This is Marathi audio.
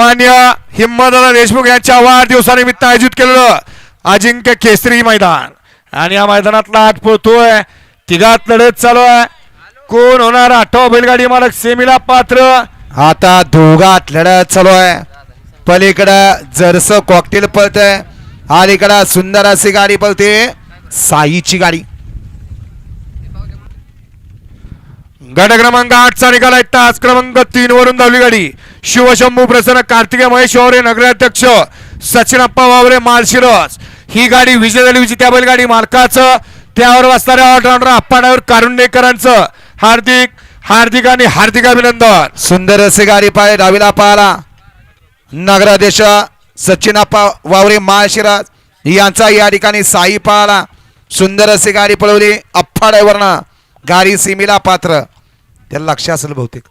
मान्य हिम्मतदादा देशमुख यांच्या वाढदिवसानिमित्त आयोजित केलेलं अजिंक्य केसरी मैदान. आणि या मैदानातला आठ पोहतोय तिघात लढत चालू आहे. कोण होणार आठवा बैलगाडी मालक सेमीला पात्र? आता दोघात लढत चालू आहे. पलीकडं जरस कॉकटेल पळतंय. अलीकडं सुंदर अशी गाडी पळते. साईची गाडी. गट क्रमांक आठचा निकाल आहे. तास क्रमांक तीन वरून धावली गाडी. शिवशंभू प्रसन्न कार्तिके महेश वावरे नगराध्यक्ष सचिनप्पा वावरे मालशिरस ही गाडी विजय झाली विजय त्या बैलगाडी मालकाचं. त्यावर वाचणाऱ्या ऑलराऊंडर अप्पाडावर कारुंडेकरांचं हार्दिक हार्दिक आणि हार्दिक अभिनंदन. सुंदर असे गाडी पाय डावीला पाहिला नगराध्यक्ष सचिनाप्पा वावरे माळशिराज यांचा या ठिकाणी साई पाहिला सुंदर असे गाडी पळवली अप्फा गारी गाडी सीमेला पात्र. त्याला लक्ष असेल बहुतेक.